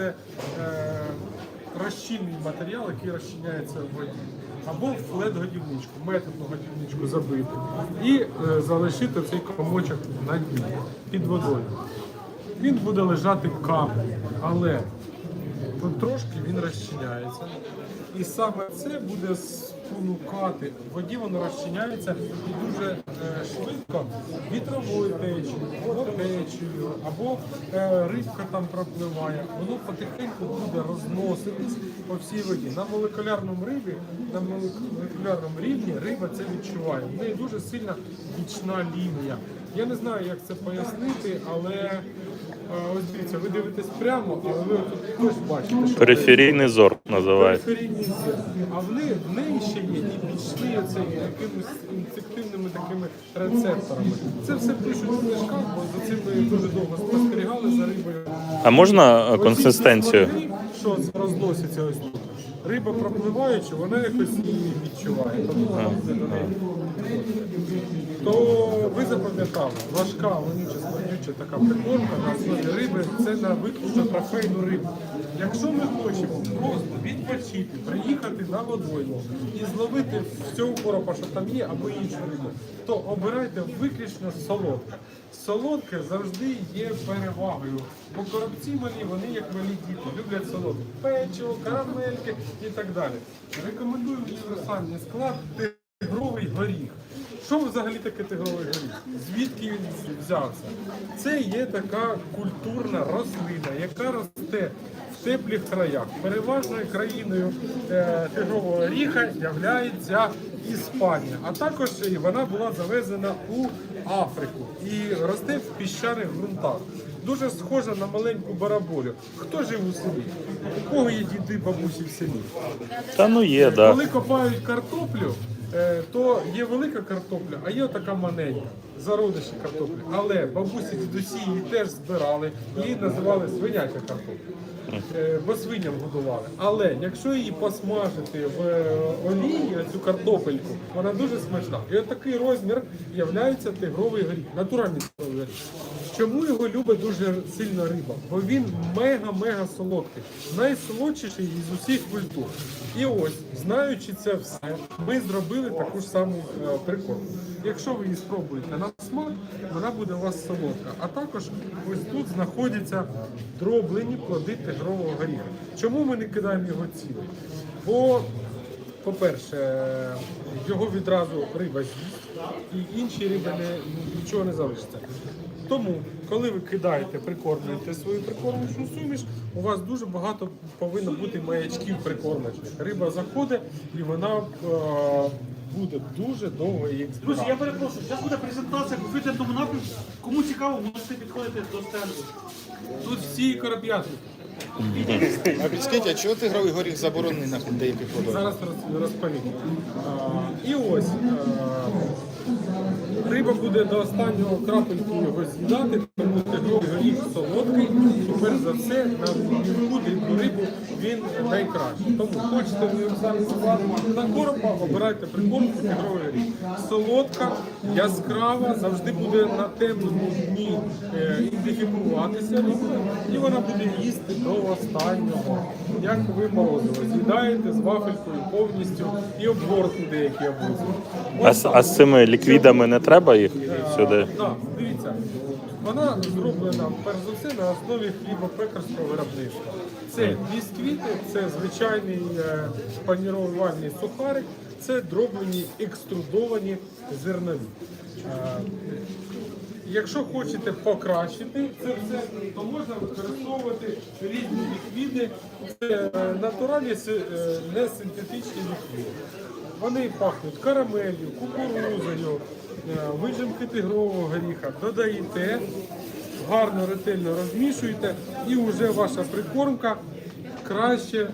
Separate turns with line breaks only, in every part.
це е, розчинний матеріал, який розчиняється в воді. Або в флет-годівничку, методну годівничку забити. І е, залишити цей комочок на дні під водою. Він буде лежати каплі, але трошки він розчиняється. І саме це буде спонукати. В воді воно розчиняється і дуже е, швидко вітровою або течією, або е, рибка там пропливає. Воно потихеньку буде розноситись по всій воді. На молекулярному рибі, на молекулярному рівні риба це відчуває. В неї дуже сильна бічна лінія. Я не знаю, як це пояснити, але ось дивіться, ви дивитесь прямо, але ви тут теж бачите, що
Периферійний зор називається.
периферійний зір. А в неї, в неї ще є і бічні оце якимись інсективними такими рецепторами. Це все пишуть в книжках, бо за цим ми дуже довго спостерігали за рибою.
А можна е, консистенцію?
ці Що розноситься ось тут. Риба пропливаючи, вона якось її відчуває. Тобто. То ви запам'ятали, важка, вонюча, смердюча така прикормка на основі риби це на виключно трофейну рибу. Якщо ми хочемо просто відпочити, приїхати на водойму і зловити всього коропа, що там є, або іншу рибу, то обирайте виключно солодке. Солодке завжди є перевагою. Бо коробці малі, вони як малі діти, люблять солодке. Печиво, карамельки і так далі. Рекомендую універсальний склад тигровий горіх. Що взагалі таке тигровий горіх? Звідки він взявся? Це є така культурна рослина, яка росте в теплих краях. Переважною країною е, тигрового горіха є Іспанія, а також вона була завезена у Африку і росте в піщаних ґрунтах. Дуже схожа на маленьку бараболю. Хто жив у селі? У кого є діди, бабусі в селі?
Та ну є, да.
Коли копають картоплю, е, то є велика картопля, а є така маленька, зародиші картоплі. Але бабусі дідусі її теж збирали, її називали свиняча картопля. Е, Бо свиням годували. Але якщо її посмажити в е, олії, цю картопельку, вона дуже смачна. І от такий розмір являється тигровий горіх, натуральний тигровий горіх. Чому його любить дуже сильно риба? Бо він мега-мега солодкий, найсолодший із усіх культур. І ось, знаючи це все, ми зробили таку ж саму е, прикормку. Якщо ви її спробуєте на смак, вона буде у вас солодка. А також ось тут знаходяться дроблені плоди тигрового горіха. Чому ми не кидаємо його цілий? Бо по-перше, його відразу риба з'їсть, і інші риби не, нічого не залишиться. Тому, коли ви кидаєте, прикормлюєте свою прикормочну суміш, у вас дуже багато повинно бути маячків прикормочних. Риба заходить і вона е, буде дуже довго її
Друзі, я перепрошую, зараз буде презентація по фітнесному напрямку. Кому цікаво, можете підходити до стенду.
Тут всі короб'ятники.
А підскажіть, а чого тигровий горіх заборонений на деяких водоймах?
Зараз роз- розповім. А, І ось а, риба буде до останнього крапельки його з'їдати, тому тигровий горіх солодкий, і перш за все на дрібну рибу він найкращий. Тому хочете універсальний склад на коропа, обирайте прикормку тигровий горіх. Солодка, яскрава, завжди буде на темному дні е, ідентифікуватися і вона буде їсти до останнього. Як ви морозиво, з'їдаєте з вафелькою повністю і обгортку деякі облизують.
А, а з цими ліквідами не треба їх сюди?
Так, дивіться, вона зроблена перш за все на основі хлібопекарського виробництва. Це бісквіти, це звичайний е, панірувальний сухарик, це дроблені екструдовані зернові. Е, Якщо хочете покращити це все, то можна використовувати різні ліквіди. Це е, натуральні си- е, не синтетичні ліквіди. Вони пахнуть карамелью, кукурузою, вижимки тигрового горіха. Додаєте, гарно ретельно розмішуєте, і вже ваша прикормка краще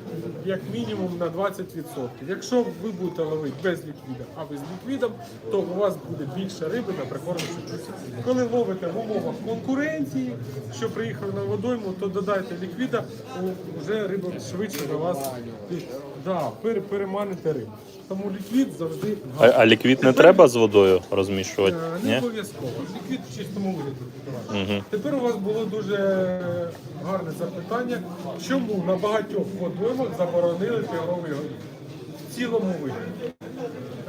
як мінімум на 20%. Якщо ви будете ловити без ліквіда, а ви з ліквідом, то у вас буде більше риби на прикормленій. Коли ловите в умовах конкуренції, що приїхали на водойму, то додайте ліквіда, вже риба швидше на вас да, пере- переманите рибу. Тому ліквід завжди
А, а ліквід не треба з водою розмішувати?
Е, Не обов'язково. Ліквід в чистому вигляді.
Мгм.
Тепер у вас було дуже гарне запитання, чому на багатьох водоймах заборонили тигровий горіх? В цілому вигляді.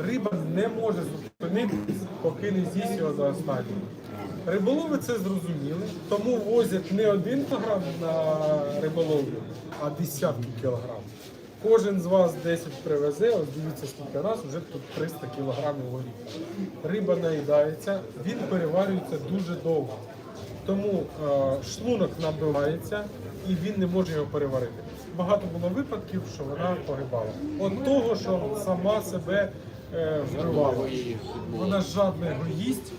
Риба не може зупинитись, поки не з'їсть його за останнім. Риболови це зрозуміли, тому возять не один кілограм на риболовлю, а десятки кілограм. Кожен з вас 10 привезе, ось дивіться скільки раз, вже тут 300 кілограмів горіха. Риба наїдається, він переварюється дуже довго. Тому е, шлунок набивається і він не може його переварити. Багато було випадків, що вона погибала. От того, що сама себе е, вбивала. Вона жадно його їсть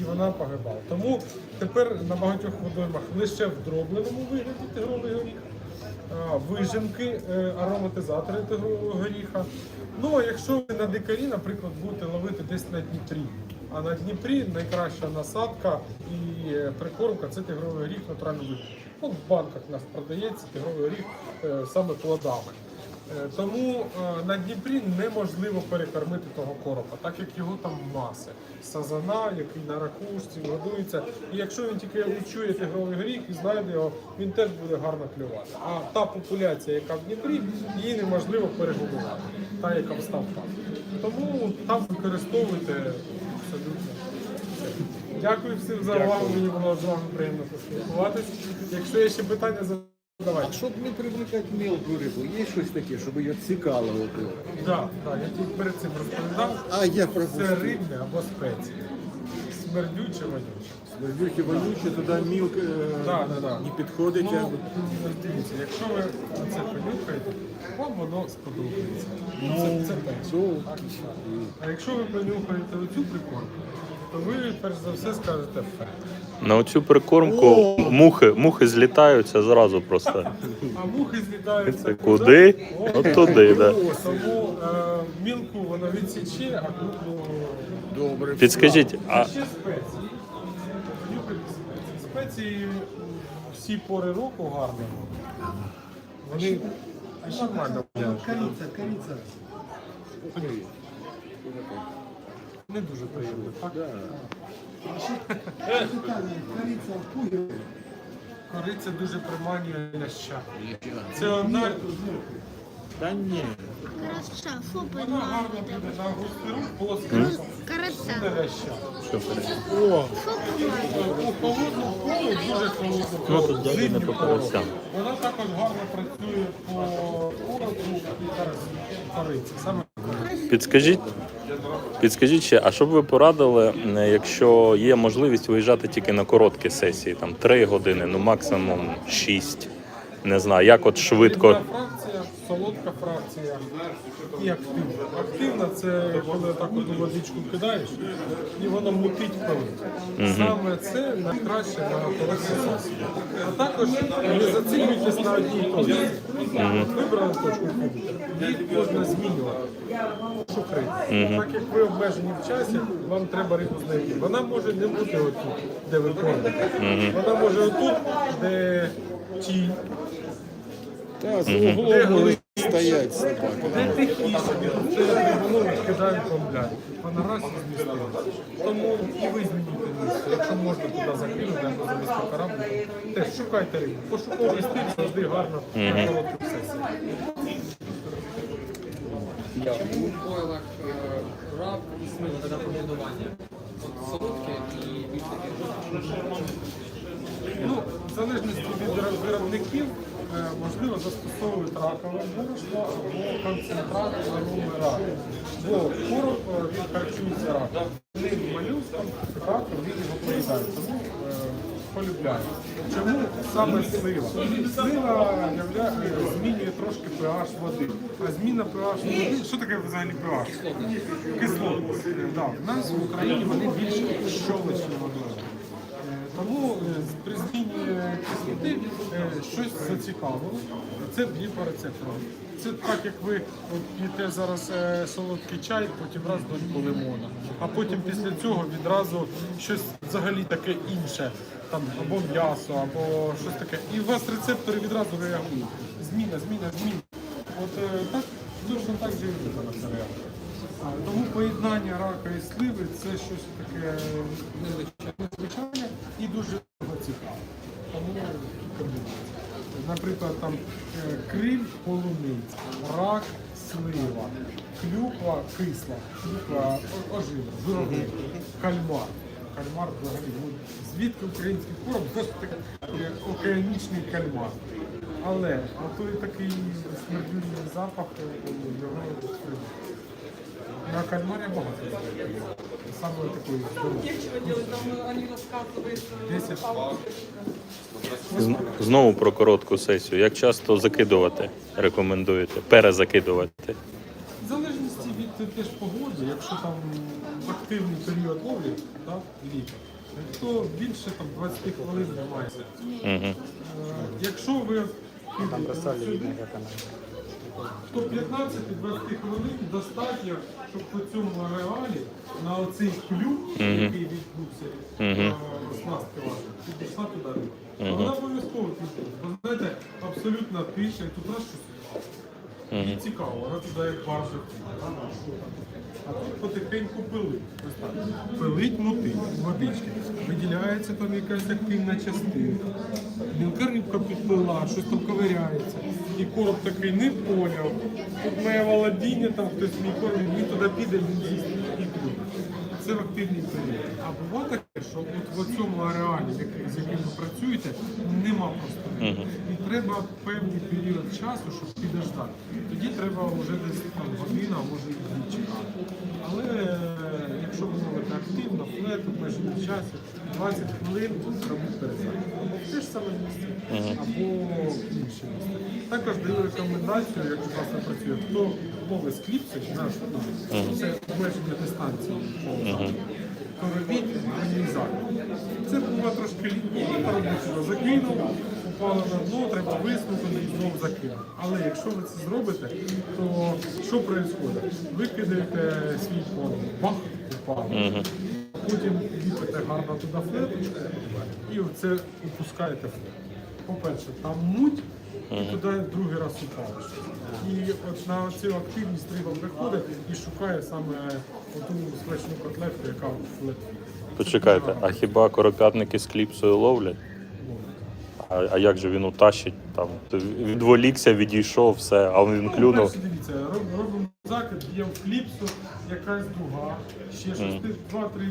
і вона погибала. Тому тепер на багатьох водоймах лише в дробленому вигляді тигровий горіх. Вижимки, е, ароматизатори тигрового горіха. Ну а якщо ви на дикарі, наприклад, будете ловити десь на Дніпрі, а на Дніпрі найкраща насадка і е, прикормка це тигровий горіх натуральний вид. Ну, в банках нас продається тигровий горіх е, саме плодами. Е, Тому е, на Дніпрі неможливо перекормити того коропа, так як його там маси. Сазана, який на ракушці годується. І якщо він тільки відчує тигровий горіх і знайде його, він теж буде гарно клювати. А та популяція, яка в Дніпрі, її неможливо перегодувати, та, яка в ставках. Тому там використовуйте абсолютно. Дякую всім за увагу. Мені було з вами приємно поспілкуватися. Якщо є ще питання, задавайте.
Щоб не привлекати мелку рибу, є щось таке, щоб її цікаво було.
Так, так, я тільки перед цим розповідав.
А я
Це рибне або спеції. Смердюче вонюче.
Смердюки вонючі, туди мілк е,
Да, да, да.
не підходить.
Ну,
а
ось дивіться, якщо ви це понюхаєте, вам воно сподобається. Це, це перше.
то
А якщо ви понюхаєте оцю прикормку, то ви перш за все скажете фе.
На оцю прикормку мухи, мухи злітаються зразу просто.
А мухи злітаються
Це куди? От туди, да.
Тому е, мілку воно відсіче, а крупну
добре.
Підскажіть, а
Ще спеції. Нюхайте спеції. Спеції всі пори року гарні. Вони нормально.
Кориця, кориця.
Не дуже приємно, так? Кориця дуже приманює ляща. Це одна
Та ні.
Хорошо, фу,
вона гарно буде на густиру плоским
Караса.
буде ляща.
О,
Фу, подмахивай.
У холодну пору, дуже холодну
Ну, тут дядя не по
пору. Вона також гарно працює по уроку і карасі, кориці. Саме
підскажіть, підскажіть ще, а що б ви порадили, е, якщо є можливість виїжджати тільки на короткі сесії, там 3 години, ну максимум 6. Не знаю, як от швидко.
Солодка фракція і активна. Активна це коли так одну водичку кидаєш і воно мутить коли. Саме це найкраще на короткі. А також не зациклюйтесь на одній точці. Вибрали точку можна змінювати. Шукайте. Так як ви обмежені в часі, вам треба рибу знайти. Вона може не бути отут, де ви кормите. Вона може отут, де тінь.
Та з углом стоять собаки.
Де тихіше, це було відкидаємо комбляр. Вона раз і. Тому і ви змінюєте місце. Якщо можна туди закинути, або завести корабль, теж шукайте рибу. Пошуковий стиль завжди гарно на коротких сесіях.
У бойлах раб існує для комбінування. От солодке і більш таке
Ну, в залежності від виробників, можливо, застосовують ракове борошно або концентрат ароми раку. Бо короб е, він харчується раком. Ним молюском раком він його поїдає. Тому е, полюбляє. Чому саме слива? Слива е, змінює трошки pH води. А зміна pH води, що таке взагалі pH? Кислотність. Е, Да. В нас в Україні вони більш щолочні водою. Тому е, при зміні кислоти е, щось зацікавило. Це б'є по рецепторам. Це так, як ви п'єте зараз е, солодкий чай, потім раз дольку лимона, а потім після цього відразу щось взагалі таке інше, там або м'ясо, або щось таке. І у вас рецептори відразу реагують. Зміна, зміна, зміна. От так точно так же і ви зараз реагуєте. А, Тому поєднання рака і сливи це щось таке незвичайне дуже цікаве. Тому. Наприклад, там е, криль полуниця, рак, слива, клюква кисла, клюква ожина, журавлик, кальмар. Кальмар взагалі, ну, звідки український корм, е, океанічний кальмар. Але той такий смердючий запах е, його. На кальмарі багато. Саме такої здорової. 10
З- Знову про коротку сесію. Як часто закидувати рекомендуєте? Перезакидувати?
В залежності від теж погоди, якщо там активний період ловлі, так, літа, то більше там 20 хвилин немає.
Угу.
Е, Якщо ви підете сюди, то 15-20 хвилин достатньо, щоб по цьому ареалі на оцей клюк, який відбувся, снастки ваші, підійшла туди. Вона обов'язково піде. Бо знаєте, абсолютно і тут раз щось. І цікаво, вона туди як баржа. А тут потихеньку пилить. Пилить мутить водички. Виділяється там якась активна частина. Мілка рибка підплила, щось там ковиряється. І короб такий не поняв. Тут моє володіння, там хтось мій корм, він туди піде, він з'їсть і піде. Це в активній період. А буває таке, що от в цьому ареалі, з яким ви працюєте, нема просто риби. І треба певний період часу, щоб підождати. Тоді треба вже десь там година, може і дві чекати. Але е, якщо ви ловите активно, флет, обмежений часі, 20 хвилин робити перезарядку. Або в те ж саме місце, або інше місце. Також даю рекомендацію, як у вас не працює, хто ловить з кліпси, це обмеження дистанції то робіть ганізацію. Це буває трошки лінійно, робити закинув, упало на дно, треба виснути і знову закинути. Але якщо ви це зробите, то що відбувається? Ви кидаєте свій корм, бах, упав. Потім ліпите гарно туди флеточку і оце опускаєте флет. По-перше, там муть, і туди другий раз упало. І от на цю активність риба приходить і шукає саме оту смачну котлетку, яка в флет.
Почекайте, а хіба коропятники з кліпсою ловлять? А, а як же він утащить? Там відволікся, відійшов, все, а він клюнув.
Перше, дивіться, роб- робимо закид, б'ємо в кліпсу, якась дуга, ще щось, ти два-три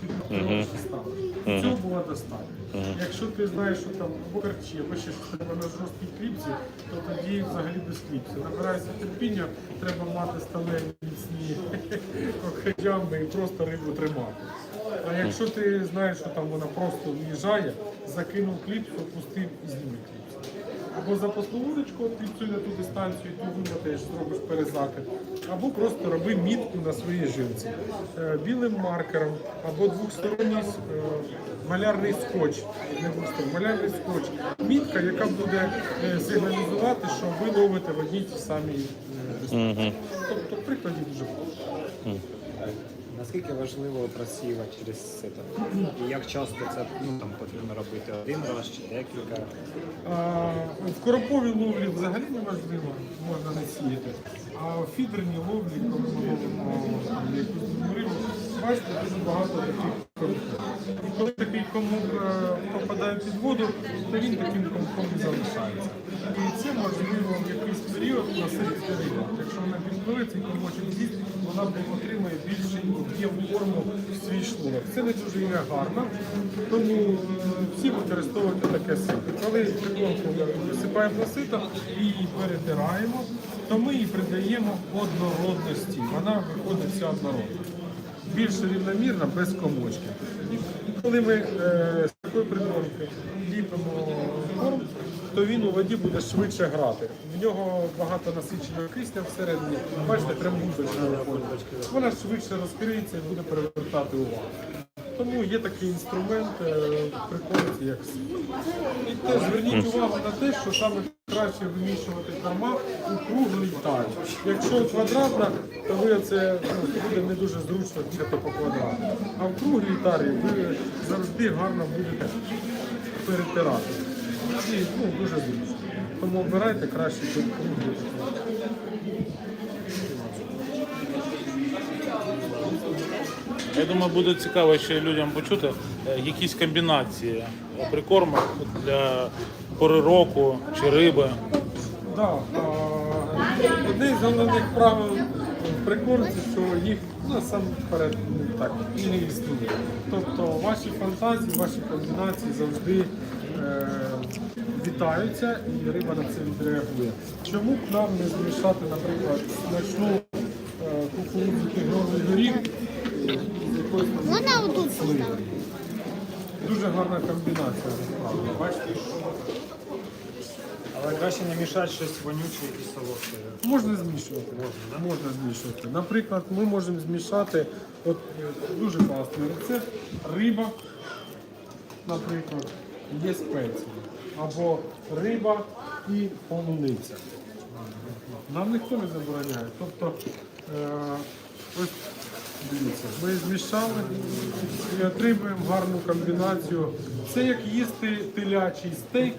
підготовки ставиш. Цього було достатньо. Якщо ти знаєш, що там або карчі, або ще щось треба на жорсткій кліпсі, то тоді взагалі без кліпси. Набирається терпіння, треба мати сталеві міцні кохаджами і просто рибу тримати. А якщо ти знаєш, що там вона просто в'їжджає, закинув кліп, опустив і зніми кліпсу. Або запасну вудочку кліпсуй на ту дистанцію, ту вимотаєш, зробиш перезакид, або просто роби мітку на своїй жилці Е, білим маркером, або двохсторонній е, малярний скотч, не двохсторонній, малярний скотч. Мітка, яка буде е, сигналізувати, що ви ловите в одній тій самій дистанції. Тобто прикладів дуже багато.
Наскільки важливо просіювати через це? І як часто це ну, там, потрібно робити один раз чи декілька?
А, В короповій ловлі взагалі не важливо, можна не сіяти. А в фідерній ловлі, коли ми ловимо якусь рибу, бачите, дуже багато таких коли такий комок е, попадає під воду, то він таким комком і залишається. І це можливо в якийсь період насильська риба. Якщо вона підпливе, цей комочок з'їсть, вона отримує більший об'єм корму в свій шлунок. Це не дуже є гарно, тому е, всі використовують таке сито. Коли прикормку висипаємо на сито і її перетираємо, то ми її придаємо однородності. Вона виходить вся однородна. Більш рівномірно, без комочків. Коли ми е, з такої прикормки ліпимо корм, то він у воді буде швидше грати. В нього багато насиченого кисня всередині. Бачите, прям вудочка. Вона швидше розкриється і буде перевертати увагу. Тому є такий інструмент е, як сіт. І теж зверніть увагу на те, що саме краще вимішувати корма у круглій тарі. Якщо квадратна, то ви це ну, буде не дуже зручно вчити по квадрату. А в круглій тарі ви завжди гарно будете перетирати. І ну, дуже зручно. Тому обирайте краще круглі.
Я думаю, буде цікаво ще людям почути е, якісь комбінації прикормок для пори року чи риби.
Да, а, одне з головних правил прикормці, що їх ну, сам вперед ну, так і не існує. Тобто ваші фантазії, ваші комбінації завжди е, вітаються і риба на це відреагує. Чому б нам не змішати, наприклад, смачну е, кукурудзу тигровий горіх
Можна отут
сливою? Дуже гарна комбінація, насправді. Бачите?
Але краще не мішати щось вонюче і солодке.
Можна змішувати. Можна, можна змішувати. Наприклад, ми можемо змішати от, дуже класний рецепт. Риба, наприклад, є спеції. Або риба і полуниця. Нам ніхто не забороняє. Тобто, е, ось дивіться, ми змішали і отримуємо гарну комбінацію. Це як їсти телячий стейк.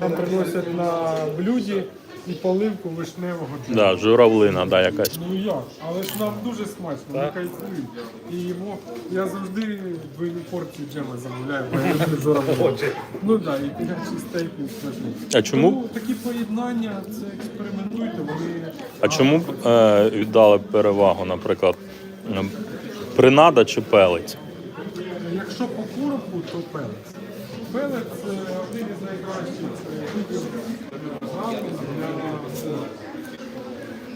Нам приносять на блюді і поливку вишневого джему.
Да, журавлина, да, якась.
Ну як? Але ж нам дуже смачно, ми кайфуємо. І йому я завжди двойну порцію джема замовляю, бо я люблю журавлину. Ну так, да, і телячий стейк він смачний.
А чому?
Тому такі поєднання, це експериментуйте, вони.
А чому б е, віддали перевагу, наприклад, принада чи пелець?
Якщо по коропу, то пелець. Пелець це один із найкращих е, коропу.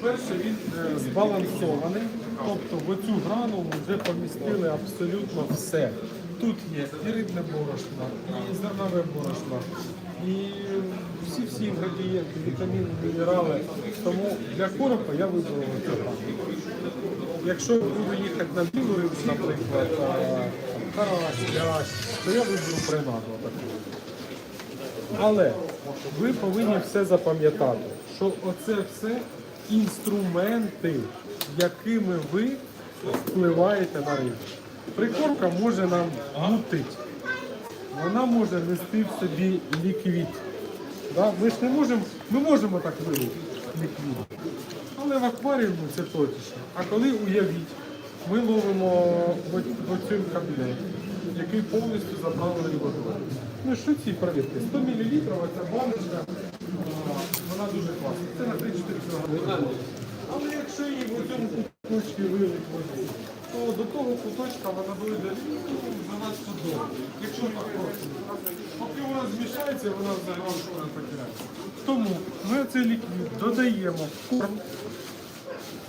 Перше, він е, збалансований, тобто в цю грану вже помістили абсолютно все. Тут є і рибне борошно, і зернове борошно, і всі-всі інгредієнти, вітаміни, мінерали. Тому для коропа я вибрав грану. Якщо буду їхати на білу рибу, наприклад, карась, лящ, то я виберу принаду таку. Але ви повинні все запам'ятати, що оце все інструменти, якими ви впливаєте на рибу. Прикормка може нам мутити. Вона може нести в собі ліквід. Да? Ми ж не можемо, ми можемо так вилити. Але в акваріумі це точно. А коли уявіть, ми ловимо цьому кабінеті, який повністю заправлений водою. Ну що ці провірки? 100 мл ця баночка, вона дуже класна. Це на 3-4 кг. Але якщо її в цьому куточці вилить воду, то до того куточка вона ну, занадто довго. Якщо так просто. Поки вона змішається, вона взагалі не потеряється. Тому ми цей ліквід додаємо в корм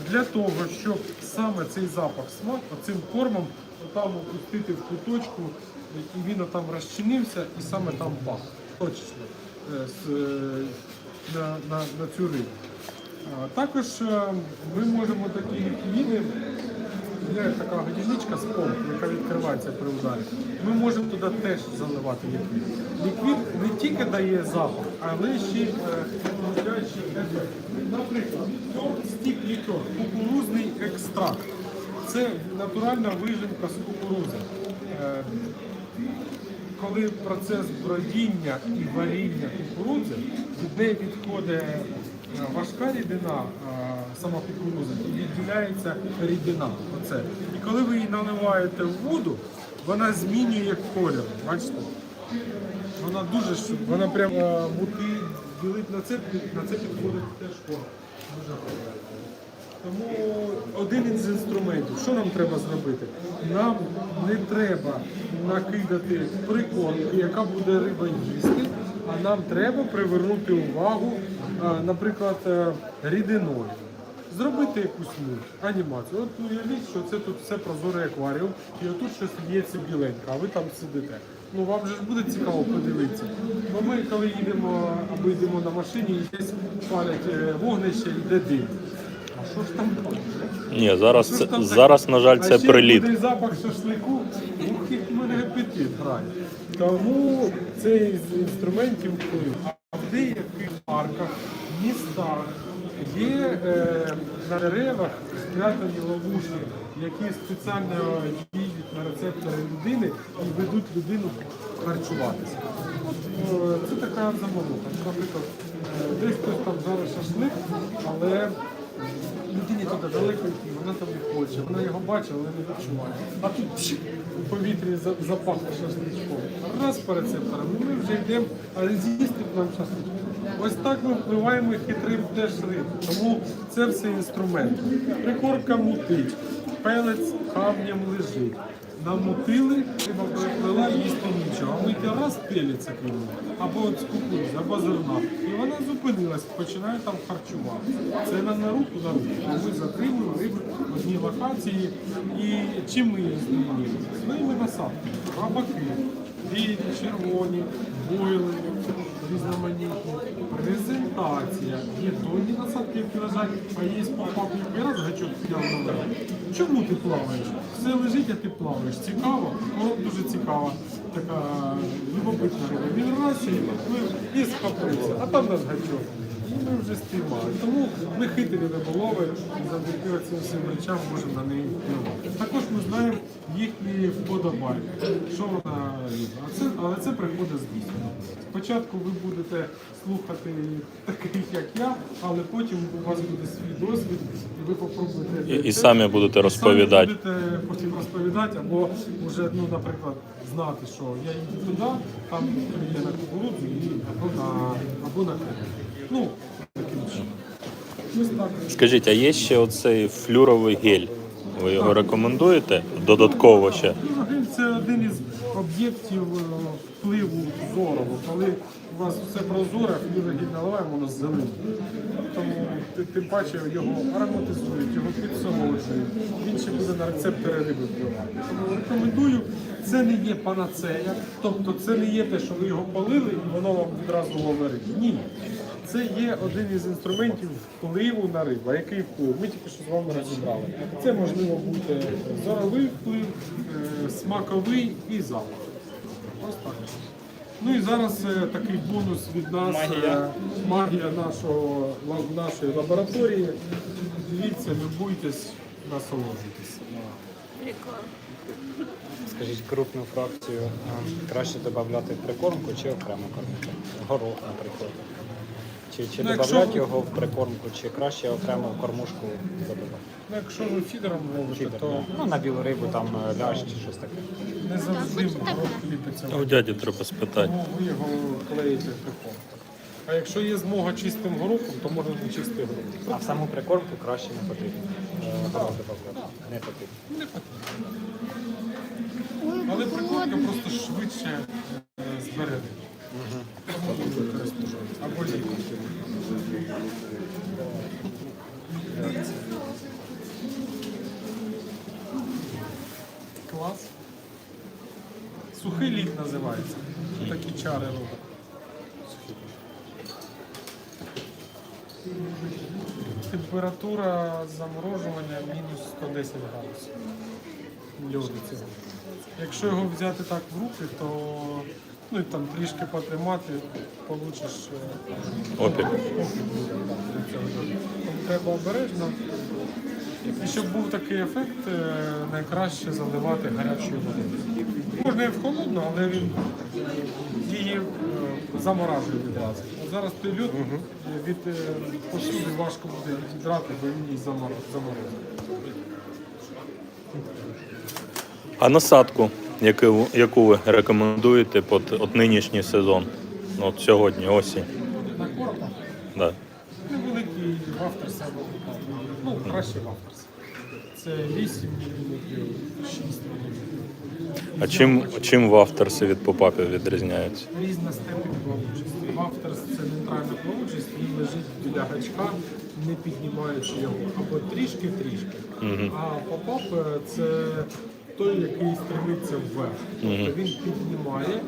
для того, щоб саме цей запах смак оцим кормом там опустити в куточку, і він там розчинився і саме там пах. Точно е, е, на, на, на цю рибу. Також е, ми можемо такі ліквіди, є така годівничка з помпи, яка відкривається при ударі. Ми можемо туди теж заливати ліквід. Ліквід не тільки дає запах, але ще й е. Наприклад, стік лікер, кукурузний екстракт. Це натуральна вижимка з кукурузи. Е, коли процес бродіння і варіння кукурудзи, від неї відходить важка рідина, е, сама кукурудза, і відділяється рідина. Оце. І коли ви її наливаєте в воду, вона змінює колір. Бачите? Вона дуже вона прям е, ділить на це, на це підходить теж корм. Дуже добре. Тому один із інструментів, що нам треба зробити? Нам не треба накидати прикормки, яка буде риба їсти, а нам треба привернути увагу, наприклад, е, рідиною. Зробити якусь ну, анімацію. От уявіть, що це тут все прозорий акваріум, і отут щось лється біленьке, а ви там сидите. Ну вам же ж буде цікаво подивитися. Бо ми, коли їдемо або йдемо на машині, і десь палять е, вогнище, йде дим. А що ж там буде?
Ні, зараз це
там таке?
зараз, на жаль,
А
це
ще
приліт.
буде запах шашлику, як в мене апетит грає. Тому цей з інструментів вплив. А в деяких парках, містах є е, на деревах спрятані ловушки, які спеціально їдуть на рецептори людини і ведуть людину харчуватися. От, е, це така замовка. Наприклад, е, десь хтось там жарить шашлик, але людині туди далеко йти, вона там не хоче, вона його бачить, але не відчуває. А тут у повітрі за- запахло шашличком. По рецепторам, ми вже йдемо, а з'їсти нам шашличок. Ось так ми впливаємо хитрим теж риб. Тому це все інструмент. Прикормка мутить, пелець камнем лежить. Намутили, риба приплила, їсти нічого. А ми ті раз пелиця кинули, або от з кукурудзи, або зерна. І вона зупинилась, починає там харчувати. Це нам на руку на руку. Ми затримуємо рибу в одній локації. І чим ми її змінюємо? Своїми насадками. Рабаки, білі, червоні, бойли, різноманітні. Презентація. Є тонні насадки, які лежать, а є який раз гачок підняв на. Чому ти плаваєш? Все лежить, а ти плаваєш. Цікаво, короб дуже цікава, така любопитна риба. Він раз і поплив і схопився, а там наш гачок. Ми вже спіймали. Тому ми хитрі риболови завдяки цим всім речам можемо на неї впливати. Також ми знаємо їхні вподобання, що вона любить. Але це приходить з. Спочатку ви будете слухати таких, як я, але потім у вас буде свій досвід, і ви попробуєте.
І- і самі будете
і
розповідати.
Самі будете потім розповідати, або вже, ну, наприклад, знати, що я їду туди, там є на кукурудзу або на або на крем. Ну.
Скажіть, а є ще оцей флюровий гель? Ви його рекомендуєте? Додатково ще.
Флюорогель це один із об'єктів е, впливу зорового. Коли у вас все прозоре, флюорогель наливаємо, воно зелене. Тому ти- тим паче його ароматизують, його підсолоджують. Він ще буде на рецептори риби впливати. Тому рекомендую. Це не є панацея, тобто це не є те, що ви його полили і воно вам відразу ловить. Ні. Це є один із інструментів впливу на рибу. А який вплив? Ми тільки що з вами розібрали. Це можливо бути зоровий вплив, е, смаковий і запах. Ось так. Ну і зараз е, такий бонус від нас. Магія, магія нашого, нашої лабораторії. Дивіться, любуйтесь, насолоджуйтесь.
Скажіть, крупну фракцію краще додати прикормку чи окремо кормити? Горох, наприклад. Чи, чи
Ну, ви-
його в прикормку, чи краще окремо в кормушку додавати?
Ну, якщо ви фідером ловите, то
Ну, на білу рибу, там е, лящ чи щось таке.
не завжди горох ліпиться.
А у дяді треба спитати.
Тому ви його клеїте в прикормку. А якщо є змога чистим горохом, то можна не чистий горох.
А в саму прикормку краще не потрібно. е, горох додавати. Не потрібно.
Але прикормка просто швидше е, збере. Тому ви використовуєте. Або лід. Клас. Сухий лід. Такі чари робить. Температура заморожування мінус 110 градусів. Льоду цього. Якщо його взяти так в руки, то ну, і там трішки потримати, получиш е,
Опік.
треба обережно. І щоб був такий ефект, е, найкраще заливати гарячою водою. Можна і в холодну, але він її заморажує відразу. А зараз той лід е, від е, посуди важко буде відідрати, бо він її замор- заморозить.
А насадку, яку, яку ви рекомендуєте під от нинішній сезон? От сьогодні, осінь.
На корпах
Да.
невеликий вафтерс або ну, краще вафтерс. Це 8 мм, 6 мм.
А чим, чим вафтерси від попапів відрізняються?
Різна степень плавучості. Вафтерс це нейтральна плавучість, він лежить біля гачка, не піднімаючи його, або трішки-трішки. А попап е, це той, який стремиться вверх. Тобто він піднімає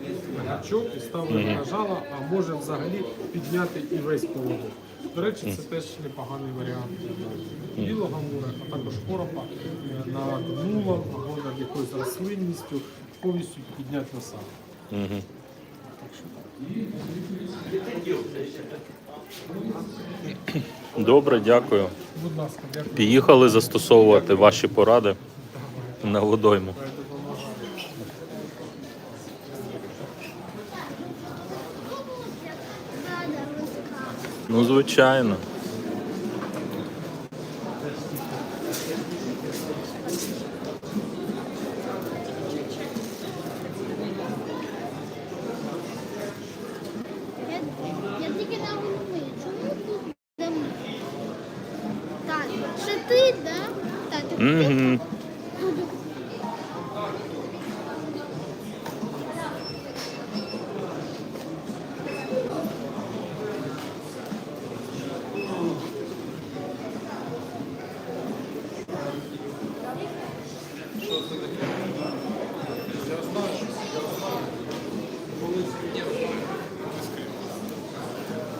гачок і ставить на жало, а може взагалі підняти і весь поводок. До речі, це теж непоганий варіант білого мура, а також коропа е, над мулом або над якоюсь рослинністю повністю підняти на.
Угу. Добре, дякую.
Будь ласка, дякую.
Поїхали застосовувати ваші поради на водойму. Ну, звичайно.